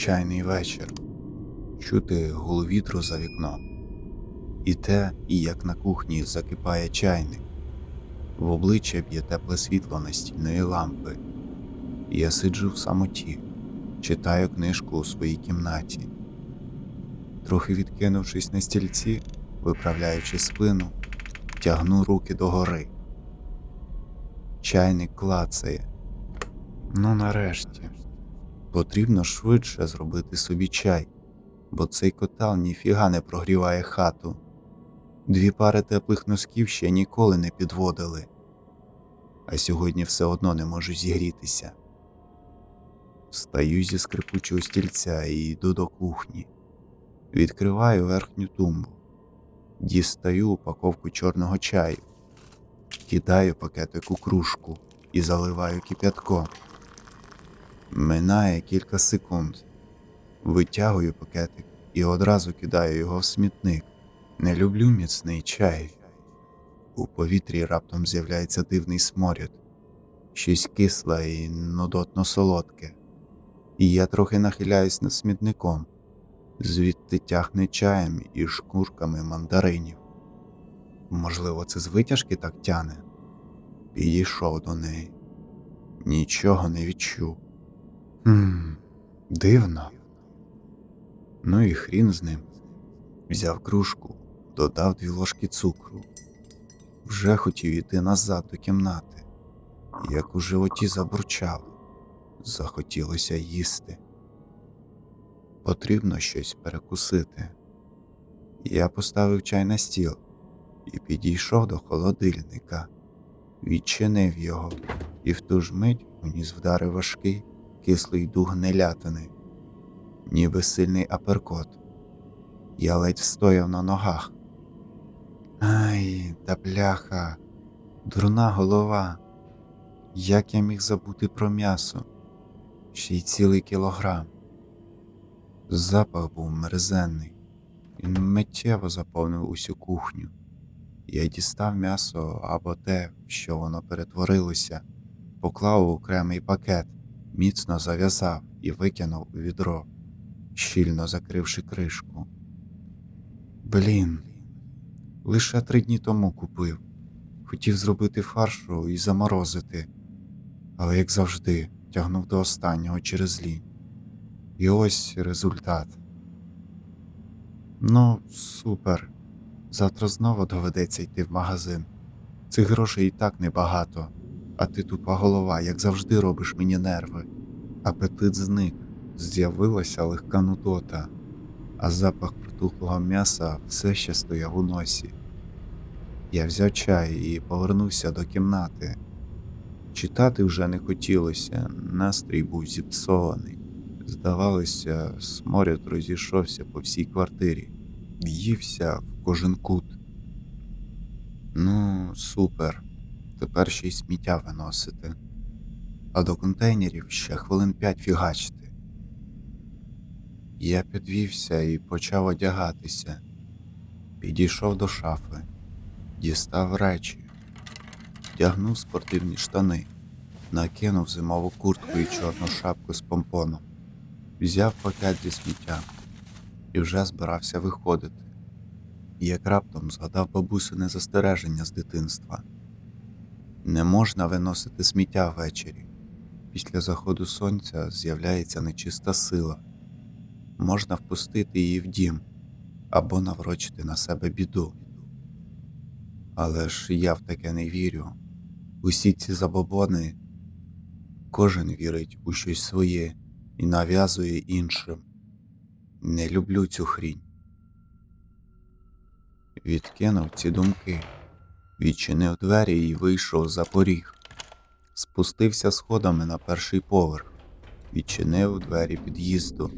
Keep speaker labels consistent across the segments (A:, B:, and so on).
A: Звичайний вечір. Чути гул вітру за вікном. І те, і як на кухні закипає чайник. В обличчя б'є тепле світло настільної лампи. Я сиджу в самоті, читаю книжку у своїй кімнаті. Трохи відкинувшись на стільці, виправляючи спину, тягну руки догори. Чайник клацає. Ну, нарешті. Потрібно швидше зробити собі чай, бо цей котел ніфіга не прогріває хату. Дві пари теплих носків ще ніколи не підводили, а сьогодні все одно не можу зігрітися. Встаю зі скрипучого стільця і йду до кухні. Відкриваю верхню тумбу, дістаю упаковку чорного чаю, кидаю пакетик у кружку і заливаю кип'ятком. Минає кілька секунд. Витягую пакетик і одразу кидаю його в смітник. Не люблю міцний чай. У повітрі раптом з'являється дивний сморід, щось кисле і нудотно солодке. І я трохи нахиляюсь над смітником, звідти тягне чаєм і шкурками мандаринів. Можливо, це з витяжки так тяне. Підійшов до неї. Нічого не відчув. Хм, дивно. Ну і хрін з ним. Взяв кружку, додав дві ложки цукру. Вже хотів іти назад до кімнати, як у животі забурчало. Захотілося їсти. Потрібно щось перекусити. Я поставив чай на стіл і підійшов до холодильника, відчинив його, і в ту ж мить уніс вдарив важкий кислий дух гнилятини, ніби сильний аперкот. Я ледь встояв на ногах. Ай, та бляха, дурна голова. Як я міг забути про м'ясо? Ще й цілий кілограм. Запах був мерзенний. Він миттєво заповнив усю кухню. Я дістав м'ясо або те, що воно перетворилося, поклав у окремий пакет, міцно зав'язав і викинув у відро, щільно закривши кришку. Блін, лише три дні тому купив. Хотів зробити фаршу і заморозити, але, як завжди, тягнув до останнього через лінь. І ось результат. Ну, супер. Завтра знову доведеться йти в магазин. Цих грошей і так небагато, а ти тупа голова, як завжди робиш мені нерви. Апетит зник, з'явилася легка нудота, а запах протухлого м'яса все ще стояв у носі. Я взяв чай і повернувся до кімнати. Читати вже не хотілося, настрій був зіпсований. Здавалося, сморід розійшовся по всій квартирі, в'ївся в кожен кут. Ну, супер. Тепер ще й сміття виносити. А до контейнерів ще хвилин п'ять фігачити. Я підвівся і почав одягатися. Підійшов до шафи, дістав речі, вдягнув спортивні штани, накинув зимову куртку і чорну шапку з помпоном, взяв пакет зі сміттям і вже збирався виходити. Як раптом згадав бабусине застереження з дитинства. Не можна виносити сміття ввечері. Після заходу сонця з'являється нечиста сила. Можна впустити її в дім або наврочити на себе біду. Але ж я в таке не вірю. Усі ці забобони, кожен вірить у щось своє і нав'язує іншим. Не люблю цю хрінь. Відкинув ці думки, відчинив двері і вийшов за поріг. Спустився сходами на перший поверх, відчинив двері під'їзду,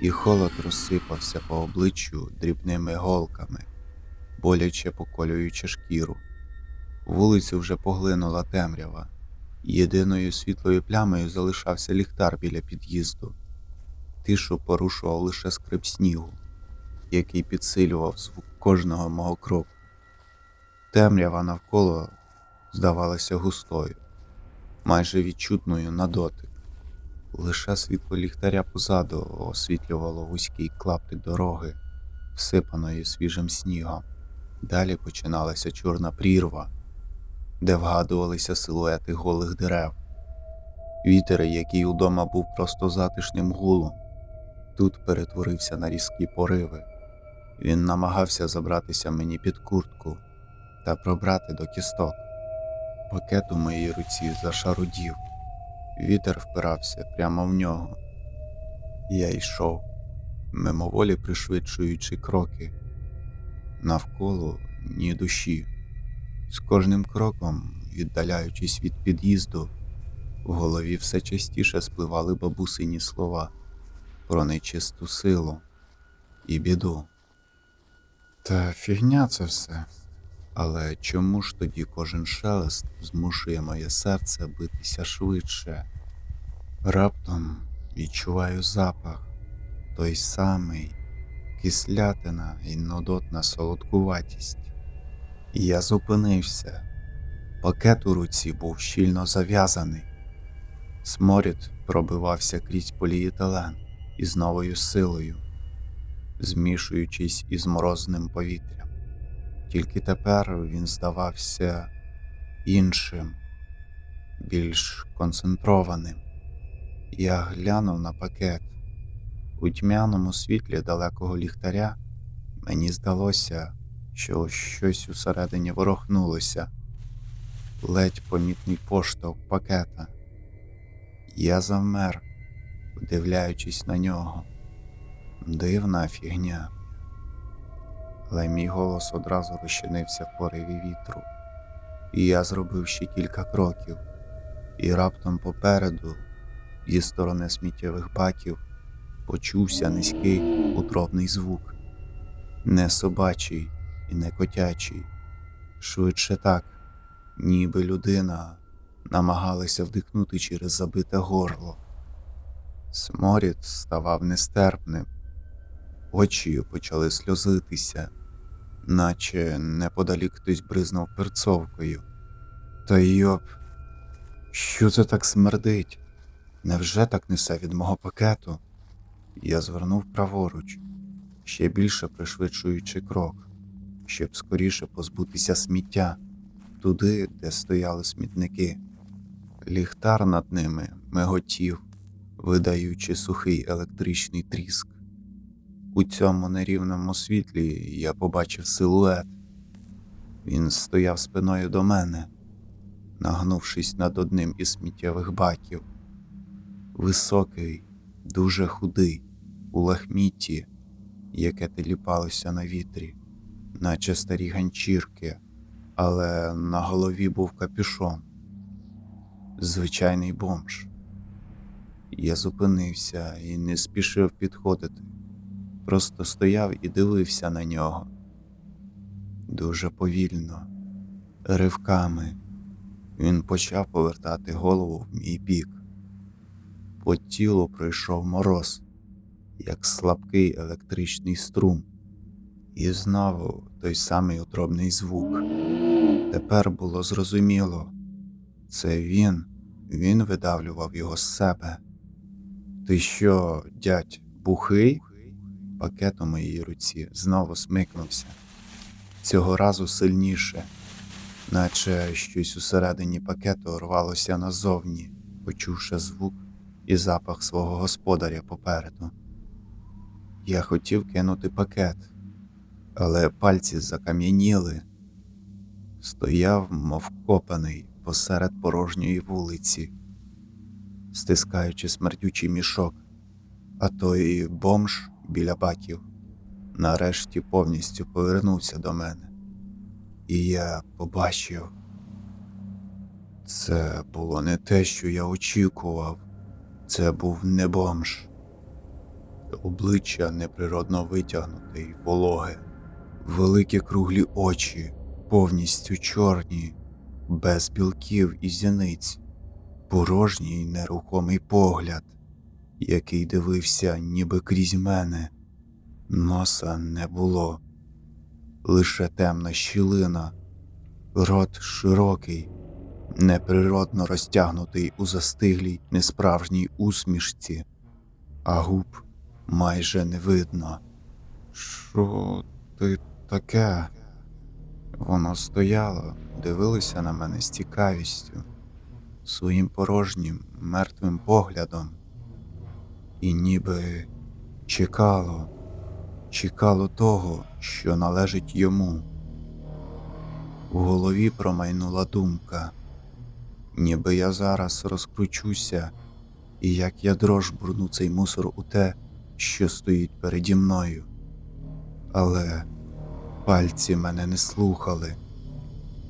A: і холод розсипався по обличчю дрібними голками, боляче поколюючи шкіру. Вулицю вже поглинула темрява. Єдиною світлою плямою залишався ліхтар біля під'їзду. Тишу порушував лише скрип снігу, який підсилював звук кожного мого кроку. Темрява навколо здавалася густою, майже відчутною на дотик. Лише світло ліхтаря позаду освітлювало вузький клаптик дороги, всипаної свіжим снігом. Далі починалася чорна прірва, де вгадувалися силуети голих дерев. Вітер, який удома був просто затишним гулом, тут перетворився на різкі пориви. Він намагався забратися мені під куртку та пробрати до кісток. Пакет у моїй руці зашарудів. Вітер впирався прямо в нього. Я йшов, мимоволі пришвидшуючи кроки. Навколо ні душі. З кожним кроком, віддаляючись від під'їзду, в голові все частіше спливали бабусині слова про нечисту силу і біду. Та фігня це все. Але чому ж тоді кожен шелест змушує моє серце битися швидше? Раптом відчуваю запах, той самий кислятина і нудотна солодкуватість. Я зупинився. Пакет у руці був щільно зав'язаний. Сморід пробивався крізь поліетилен із новою силою, змішуючись із морозним повітрям. Тільки тепер він здавався іншим, більш концентрованим. Я глянув на пакет. У тьмяному світлі далекого ліхтаря мені здалося, що щось усередині ворохнулося, ледь помітний поштовх пакета. Я завмер, вдивляючись на нього. Дивна фігня. Але мій голос одразу розчинився в пориві вітру, і я зробив ще кілька кроків, і раптом попереду, зі сторони сміттєвих баків, почувся низький утробний звук, не собачий і не котячий, швидше так, ніби людина намагалася вдихнути через забите горло. Сморід ставав нестерпним, очі почали сльозитися, наче неподалік хтось бризнув перцовкою. Та йоп, що це так смердить? Невже так несе від мого пакету? Я звернув праворуч, ще більше пришвидшуючи крок, щоб скоріше позбутися сміття туди, де стояли смітники. Ліхтар над ними миготів, видаючи сухий електричний тріск. У цьому нерівному світлі я побачив силует. Він стояв спиною до мене, нагнувшись над одним із сміттєвих баків. Високий, дуже худий, у лахмітті, яке теліпалося на вітрі, наче старі ганчірки, але на голові був капюшон. Звичайний бомж. Я зупинився і не спішив підходити, просто стояв і дивився на нього. Дуже повільно, ривками, він почав повертати голову в мій бік. По тілу пройшов мороз, як слабкий електричний струм, і знову той самий утробний звук. Тепер було зрозуміло, це він, він видавлював його з себе. Ти що, дядь, бухий? Пакет у моїй руці знову смикнувся, цього разу сильніше, наче щось усередині пакету рвалося назовні, почувши звук і запах свого господаря попереду. Я хотів кинути пакет, але пальці закам'яніли. Стояв, мов копаний посеред порожньої вулиці, стискаючи смердючий мішок, а той бомж біля баків нарешті повністю повернувся до мене. І я побачив. Це було не те, що я очікував. Це був не бомж. Обличчя неприродно витягнуте й вологе, великі круглі очі, повністю чорні, без білків і зіниць, порожній нерухомий погляд, який дивився ніби крізь мене. Носа не було, лише темна щілина, рот широкий, неприродно розтягнутий у застиглій несправжній усмішці, а губ майже не видно. Що ти таке? Воно стояло, дивилося на мене з цікавістю, своїм порожнім, мертвим поглядом, і ніби чекало, чекало того, що належить йому. В голові промайнула думка, ніби я зараз розкручуся, і як я дрож бурну цей мусор у те, що стоїть переді мною. Але пальці мене не слухали,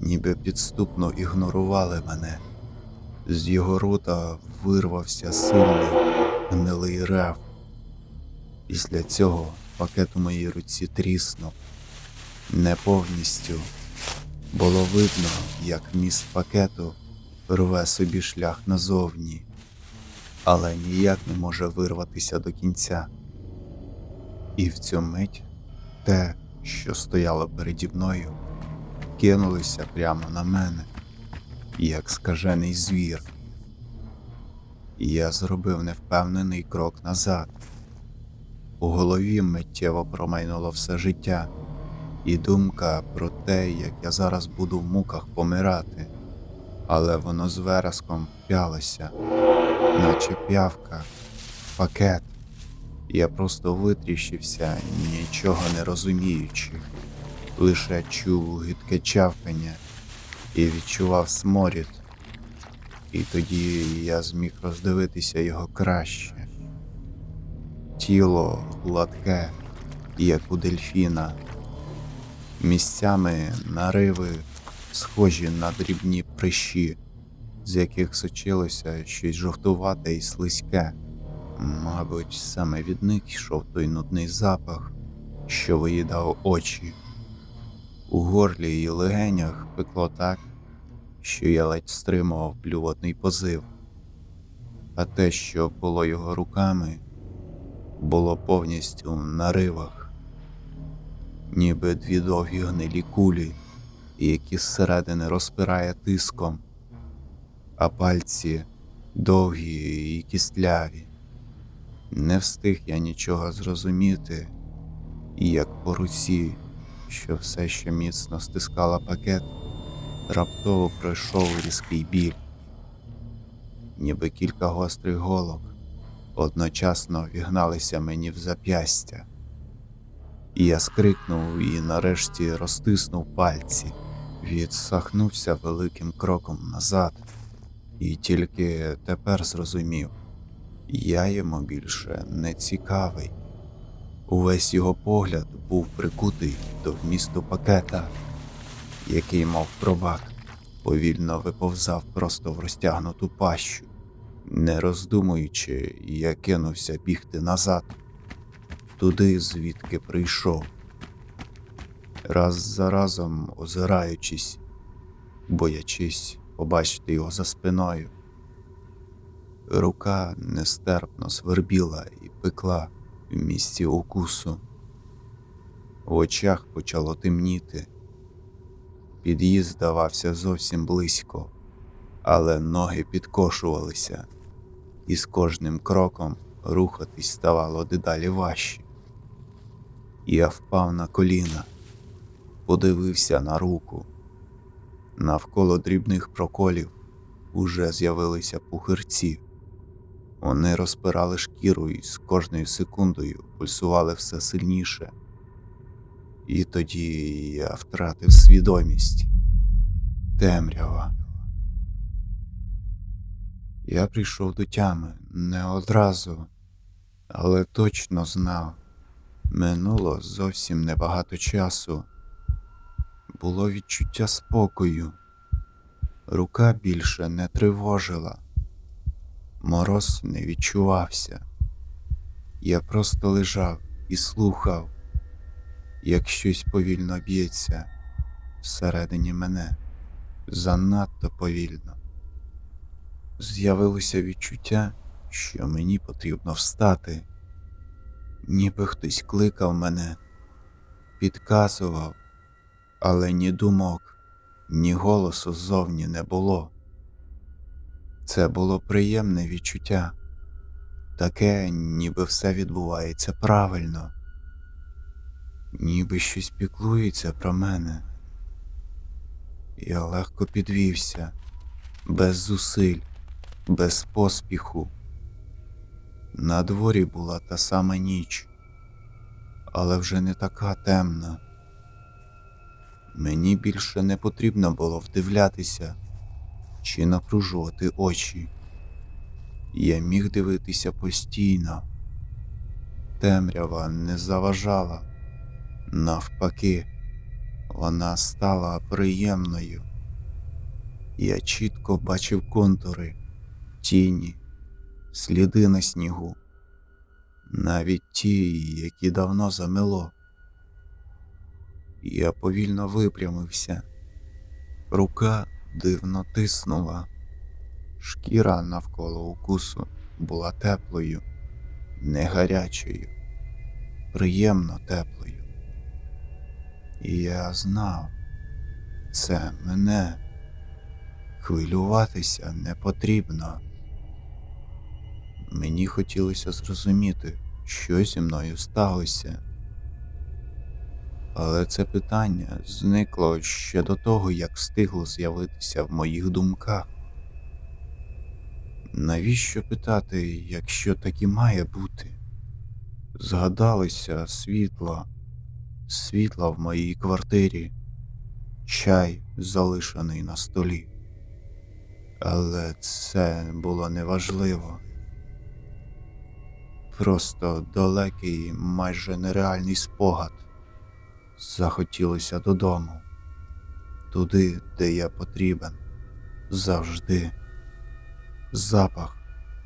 A: ніби підступно ігнорували мене. З його рота вирвався сильний гнилий рев. Після цього пакет у моїй руці тріснув. Не повністю. Було видно, як міст пакету рве собі шлях назовні, але ніяк не може вирватися до кінця. І в цю мить те, що стояло переді мною, кинулося прямо на мене, як скажений звір. Я зробив невпевнений крок назад. У голові миттєво промайнуло все життя, і думка про те, як я зараз буду в муках помирати, але воно з вереском п'ялося, наче п'явка, пакет. Я просто витріщився, нічого не розуміючи, лише чув гидке чавкання і відчував сморід. І тоді я зміг роздивитися його краще. Тіло гладке, як у дельфіна, місцями нариви, схожі на дрібні прищі, з яких сочилося щось жовтувате і слизьке. Мабуть, саме від них йшов той нудний запах, що виїдав очі. У горлі і легенях пекло так, що я ледь стримував блювотний позив, а те, що було його руками, було повністю в наривах, ніби дві довгі гнилі кулі, які зсередини розпирає тиском, а пальці довгі і кістляві. Не встиг я нічого зрозуміти, як по руці, що все ще міцно стискала пакет, раптово пройшов різкий біль, ніби кілька гострих голок одночасно вігналися мені в зап'ястя. І я скрикнув і нарешті розтиснув пальці, відсахнувся великим кроком назад, і тільки тепер зрозумів. Я йому більше не цікавий. Увесь його погляд був прикутий до вмісту пакета, який, мов пробак, повільно виповзав просто в розтягнуту пащу. Не роздумуючи, я кинувся бігти назад, туди, звідки прийшов, раз за разом озираючись, боячись побачити його за спиною. Рука нестерпно свербіла і пекла в місці укусу. В очах почало темніти. Під'їзд здавався зовсім близько, але ноги підкошувалися, і з кожним кроком рухатись ставало дедалі важче. Я впав на коліна, подивився на руку. Навколо дрібних проколів уже з'явилися пухирці. Вони розпирали шкіру і з кожною секундою пульсували все сильніше. І тоді я втратив свідомість. Темрява. Я прийшов до тями не одразу, але точно знав. Минуло зовсім небагато часу. Було відчуття спокою. Рука більше не тривожила. Мороз не відчувався. Я просто лежав і слухав, як щось повільно б'ється всередині мене, занадто повільно. З'явилося відчуття, що мені потрібно встати, ніби хтось кликав мене, підказував, але ні думок, ні голосу ззовні не було. Це було приємне відчуття. Таке, ніби все відбувається правильно, ніби щось піклується про мене. Я легко підвівся, без зусиль, без поспіху. На дворі була та сама ніч, але вже не така темна. Мені більше не потрібно було вдивлятися чи напружувати очі. Я міг дивитися постійно. Темрява не заважала. Навпаки, вона стала приємною. Я чітко бачив контури, тіні, сліди на снігу, навіть ті, які давно замело. Я повільно випрямився. Рука дивно тиснула. Шкіра навколо укусу була теплою, не гарячою, приємно теплою. І я знав, це мене. Хвилюватися не потрібно. Мені хотілося зрозуміти, що зі мною сталося. Але це питання зникло ще до того, як встигло з'явитися в моїх думках. Навіщо питати, якщо так і має бути? Згадалося світло, світло в моїй квартирі, чай залишений на столі. Але це було неважливо. Просто далекий, майже нереальний спогад. Захотілося додому, туди, де я потрібен, завжди. Запах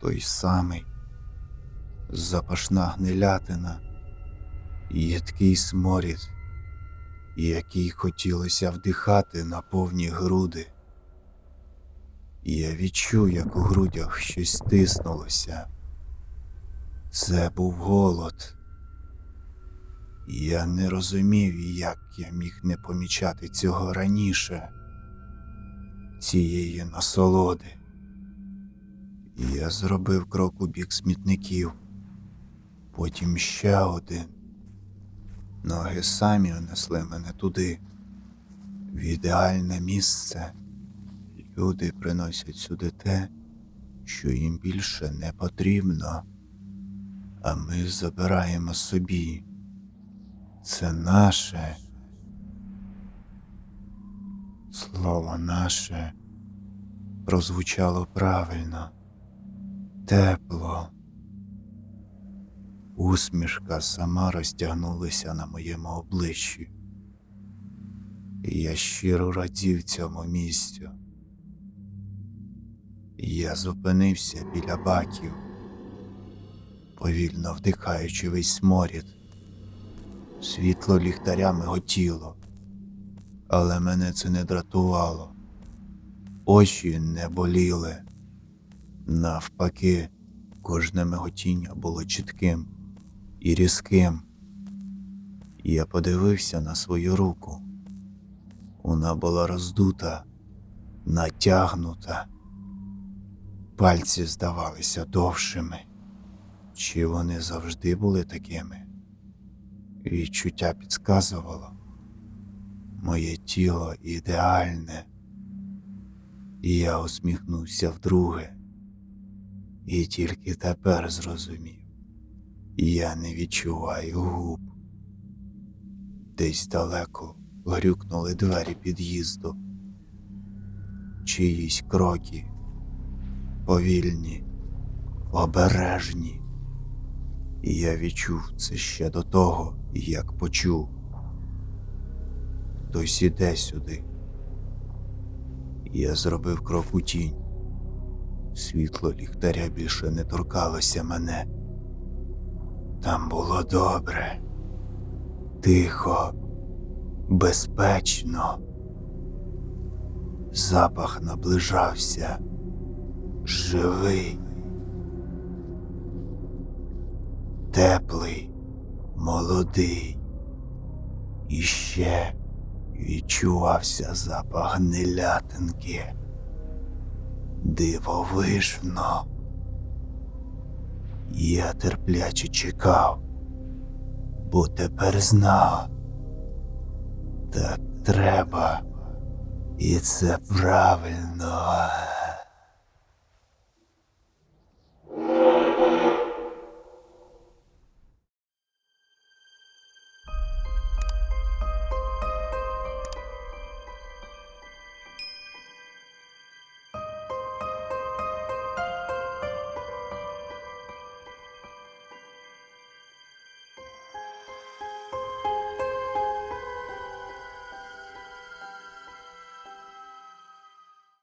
A: той самий, запашна гнилятина, їдкий сморід, який хотілося вдихати на повні груди. Я відчув, як у грудях щось стиснулося. Це був голод. Я не розумів, як я міг не помічати цього раніше, цієї насолоди. Я зробив крок у бік смітників, потім ще один. Ноги самі несли мене туди, в ідеальне місце. Люди приносять сюди те, що їм більше не потрібно, а ми забираємо собі. Це наше. Слово наше прозвучало правильно, тепло. Усмішка сама розтягнулася на моєму обличчі. І я щиро радів цьому місцю. Я зупинився біля баків, повільно вдихаючи весь сморід. Світло ліхтаря миготіло, але мене це не дратувало. Очі не боліли. Навпаки, кожне миготіння було чітким і різким. Я подивився на свою руку. Вона була роздута, натягнута. Пальці здавалися довшими. Чи вони завжди були такими? Відчуття підказувало. Моє тіло ідеальне. І я усміхнувся вдруге. І тільки тепер зрозумів. Я не відчуваю губ. Десь далеко грюкнули двері під'їзду. Чиїсь кроки повільні, обережні. І я відчув це ще до того, як почув. Хтось іде сюди. Я зробив крок у тінь. Світло ліхтаря більше не торкалося мене. Там було добре, тихо, безпечно. Запах наближався, живий, теплий, молодий. І ще відчувався запах гнилятинки. Дивовижно. Я терпляче чекав, бо тепер знав. Так треба. І це правильно.